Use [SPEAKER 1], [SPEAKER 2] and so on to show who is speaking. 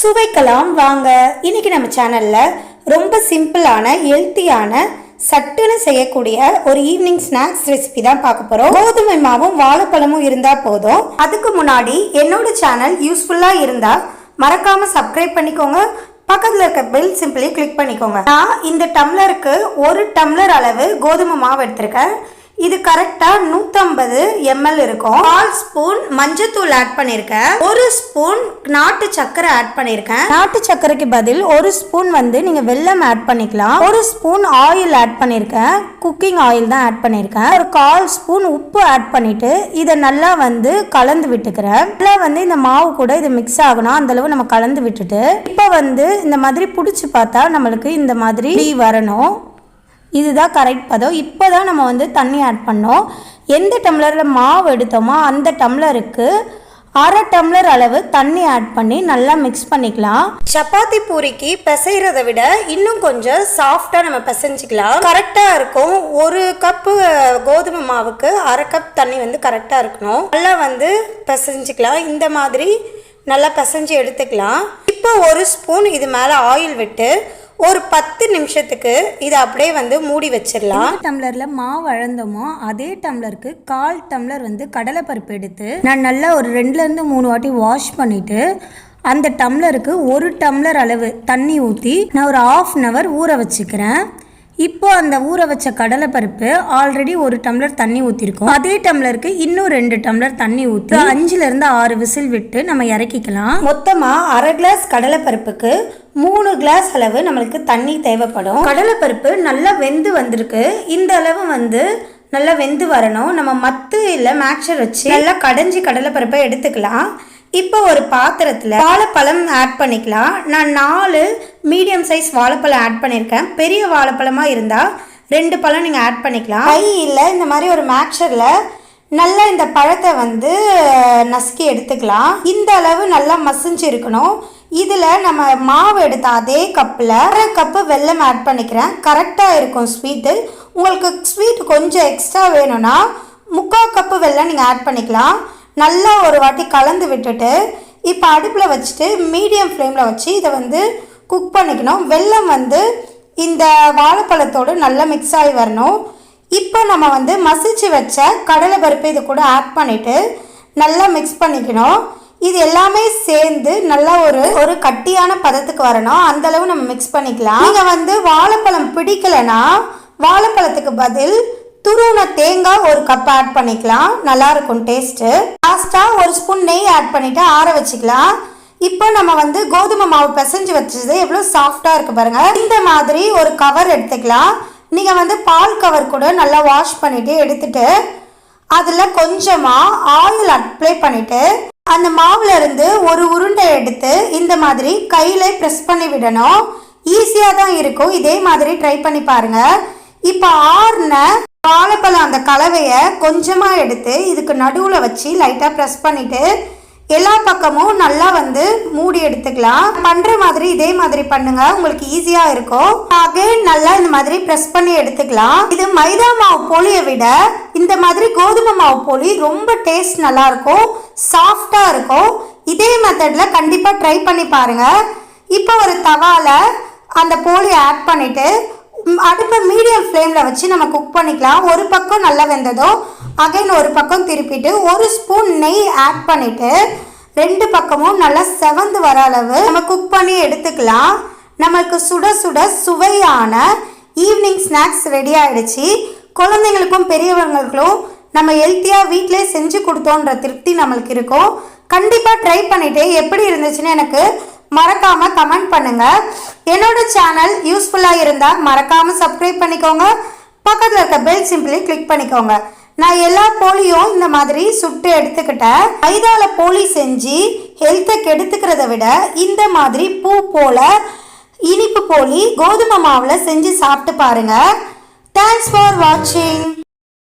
[SPEAKER 1] சுவைக்கலாம் வாங்க. இன்னைக்கு நம்ம சேனல்ல ரொம்ப சிம்பிளான ஹெல்த்தியான சட்டுன்னு செய்யக்கூடிய ஒரு ஈவினிங் ஸ்நாக்ஸ் ரெசிபி தான் பார்க்க போறோம். கோதுமை மாவும் வாழைப்பழமும் இருந்தா போதும். அதுக்கு முன்னாடி என்னோட சேனல் யூஸ்ஃபுல்லா இருந்தா மறக்காம சப்ஸ்கிரைப் பண்ணிக்கோங்க. பக்கத்தில் இருக்க பெல் சிம்பிளி கிளிக் பண்ணிக்கோங்க. நான் இந்த டம்ளருக்கு ஒரு டம்ளர் அளவு கோதுமை மாவு எடுத்திருக்கேன். இது கரெக்டாக நூற்றம்பது எம்எல் இருக்கும். கால் ஸ்பூன் மஞ்சத்தூள் ஆட் பண்ணியிருக்கேன் ஒரு ஸ்பூன் நாட்டு சர்க்கரை ஆட் பண்ணியிருக்கேன் நாட்டு சர்க்கரைக்கு பதில் ஒரு ஸ்பூன் வந்து நீங்கள் வெல்லம் ஆட் பண்ணிக்கலாம். ஒரு ஸ்பூன் ஆயில் ஆட் பண்ணியிருக்கேன் குக்கிங் ஆயில் தான் ஆட் பண்ணியிருக்கேன் ஒரு கால் ஸ்பூன் உப்பு ஆட் பண்ணிட்டு இதை நல்லா வந்து கலந்து விட்டுக்கிறேன். நல்லா வந்து இந்த மாவு கூட இது மிக்ஸ் ஆகணும். அந்த அளவு நம்ம கலந்து விட்டுட்டு இப்போ வந்து இந்த மாதிரி பிடிச்சி பார்த்தா நம்மளுக்கு இந்த மாதிரி வரணும். இதுதான் கரெக்ட் பதம். இப்போ தான் நம்ம வந்து தண்ணி ஆட் பண்ணோம். எந்த டம்ளரில் மாவு எடுத்தோமோ அந்த டம்ளருக்கு அரை டம்ளர் அளவு தண்ணி ஆட் பண்ணி நல்லா மிக்ஸ் பண்ணிக்கலாம். சப்பாத்தி பூரிக்கு பிசைறத விட இன்னும் கொஞ்சம் சாஃப்டாக நம்ம பிசைஞ்சிக்கலாம். கரெக்டாக இருக்கும். ஒரு கப்பு கோதுமை மாவுக்கு அரை கப் தண்ணி வந்து கரெக்டாக இருக்கணும். நல்லா வந்து பிசைஞ்சிக்கலாம். இந்த மாதிரி நல்லா பிசைஞ்சு எடுத்துக்கலாம். இப்போ ஒரு ஸ்பூன் இது மேலே ஆயில் விட்டு ஒரு பத்து நிமிஷத்துக்கு இதை அப்படியே வந்து மூடி வச்சிடலாம். டம்ளரில் மாவு அழந்தோமோ அதே டம்ளருக்கு கால் டம்ளர் வந்து கடலைப்பருப்பு எடுத்து நான் நல்லா ஒரு ரெண்டுலேருந்து மூணு வாட்டி வாஷ் பண்ணிவிட்டு அந்த டம்ளருக்கு ஒரு டம்ளர் அளவு தண்ணி ஊற்றி நான் ஒரு ஆஃப் அன் ஹவர் ஊற வச்சுக்கிறேன். இப்போ அந்த ஊற வச்ச கடலைப்பருப்பு ஆல்ரெடி ஒரு டம்ளர் தண்ணி ஊற்றிருக்கோம் அதே டம்ளருக்கு இன்னும் ரெண்டு டம்ளர் தண்ணி ஊற்றி அஞ்சுல இருந்து ஆறு விசில் விட்டு நம்ம இறக்கிக்கலாம். மொத்தமா அரை கிளாஸ் கடலைப்பருப்புக்கு மூணு கிளாஸ் அளவு நம்மளுக்கு தண்ணி தேவைப்படும். கடலைப்பருப்பு நல்லா வெந்து வந்திருக்கு. இந்த அளவு வந்து நல்லா வெந்து வரணும். நம்ம மத்து இல்லை மேக்சர் வச்சு நல்லா கடைஞ்சி கடலைப்பருப்பை எடுத்துக்கலாம். இப்போ ஒரு பாத்திரத்தில் வாழைப்பழம் ஆட் பண்ணிக்கலாம். நான் நாலு மீடியம் சைஸ் வாழைப்பழம் ஆட் பண்ணியிருக்கேன் பெரிய வாழைப்பழமாக இருந்தால் ரெண்டு பழம் நீங்கள் ஆட் பண்ணிக்கலாம். கை இல்லை இந்த மாதிரி ஒரு மேக்சரில் நல்லா இந்த பழத்தை வந்து நசுக்கி எடுத்துக்கலாம். இந்த அளவு நல்லா மசிஞ்சு இருக்கணும். இதில் நம்ம மாவு எடுத்த அதே கப்பில் அரை கப்பு வெல்லம் ஆட் பண்ணிக்கிறேன். கரெக்டாக இருக்கும் ஸ்வீட்டு உங்களுக்கு ஸ்வீட் கொஞ்சம் எக்ஸ்ட்ரா வேணும்னா முக்கால் கப்பு வெல்லம் நீங்கள் ஆட் பண்ணிக்கலாம். நல்லா ஒரு வாட்டி கலந்து விட்டுட்டு இப்போ அடுப்பில் வச்சுட்டு மீடியம் ஃப்ளேமில் வச்சு இதை வந்து குக் பண்ணிக்கணும். வெல்லம் வந்து இந்த வாழைப்பழத்தோடு நல்லா மிக்ஸ் ஆகி வரணும். இப்போ நம்ம வந்து மசிச்சு வச்ச கடலை பருப்பு இது கூட ஆட் பண்ணிவிட்டு நல்லா மிக்ஸ் பண்ணிக்கணும். இது எல்லாமே சேர்ந்து நல்லா ஒரு ஒரு கட்டியான பதத்துக்கு வரணும். அந்தளவு நம்ம மிக்ஸ் பண்ணிக்கலாம். நீங்கள் வந்து வாழைப்பழம் பிடிக்கலைன்னா வாழைப்பழத்துக்கு பதில் துருவன தேங்காய் ஒரு கப் ஆட் பண்ணிக்கலாம். நல்லா இருக்கும் டேஸ்ட்டு லாஸ்ட்டாக ஒரு ஸ்பூன் நெய் ஆட் பண்ணிவிட்டு ஆற வச்சுக்கலாம். இப்போ நம்ம வந்து கோதுமை மாவு பிசைஞ்சு வச்சது எவ்வளோ சாஃப்டாக இருக்குது பாருங்கள் இந்த மாதிரி ஒரு கவர் எடுத்துக்கலாம். நீங்கள் வந்து பால் கவர் கூட நல்லா வாஷ் பண்ணிவிட்டு எடுத்துட்டு அதில் கொஞ்சமாக ஆயில் அப்ளை பண்ணிவிட்டு அந்த மாவுல இருந்து ஒரு உருண்டை எடுத்து இந்த மாதிரி கையில் ப்ரெஸ் பண்ணி விடணும். ஈஸியாக தான் இருக்கும். இதே மாதிரி ட்ரை பண்ணி பாருங்கள் இப்போ ஆறுன வாழைப்பழம் அந்த கலவையை கொஞ்சமாக எடுத்து இதுக்கு நடுவில் வச்சு லைட்டாக ப்ரெஸ் பண்ணிவிட்டு எல்லா பக்கமும் நல்லா வந்து மூடி எடுத்துக்கலாம். பண்ணுற மாதிரி இதே மாதிரி பண்ணுங்க. உங்களுக்கு ஈஸியாக இருக்கும். அகைன் நல்லா இந்த மாதிரி ப்ரெஸ் பண்ணி எடுத்துக்கலாம். இது மைதா மாவு போலியை விட இந்த மாதிரி கோதுமை மாவு போலி ரொம்ப டேஸ்ட் நல்லா இருக்கும். சாஃப்டாக இருக்கும். இதே மெத்தடில் கண்டிப்பாக ட்ரை பண்ணி பாருங்கள் இப்போ ஒரு தவாவில் அந்த போலி ஆட் பண்ணிவிட்டு அடுப்பை மீடியம் ஃப்ளேமில் வச்சு நம்ம குக் பண்ணிக்கலாம். ஒரு பக்கம் நல்லா வெந்ததும் அகைன் ஒரு பக்கம் திருப்பிட்டு ஒரு ஸ்பூன் நெய் ஆட் பண்ணிவிட்டு ரெண்டு பக்கமும் நல்லா செவந்து வர அளவு நம்ம குக் பண்ணி எடுத்துக்கலாம். நமக்கு சுட சுட சுவையான ஈவினிங் ஸ்நாக்ஸ் ரெடி ஆகிடுச்சு குழந்தைங்களுக்கும் பெரியவங்களுக்கும் நம்ம ஹெல்த்தியாக வீட்டிலே செஞ்சு கொடுத்தோன்ற திருப்தி நம்மளுக்கு இருக்கும். கண்டிப்பாக ட்ரை பண்ணிவிட்டு எப்படி இருந்துச்சுன்னு எனக்கு மறக்காம கமெண்ட் பண்ணுங்க. என்னோட சேனல் யூஸ்ஃபுல்லாக இருந்தால் மறக்காம சப்ஸ்கிரைப் பண்ணிக்கோங்க. பக்கத்தில் இருக்க பெல் சிம்பிளி கிளிக் பண்ணிக்கோங்க. நான் எல்லா போலியும் இந்த மாதிரி சுட்டு எடுத்துக்கிட்டேன். மைதால போலி செஞ்சு ஹெல்த்தை கெடுத்துக்கிறத விட இந்த மாதிரி பூ போல இனிப்பு போலி கோதுமை மாவில் செஞ்சு சாப்பிட்டு பாருங்க. தேங்க்ஸ் ஃபார் வாட்சிங்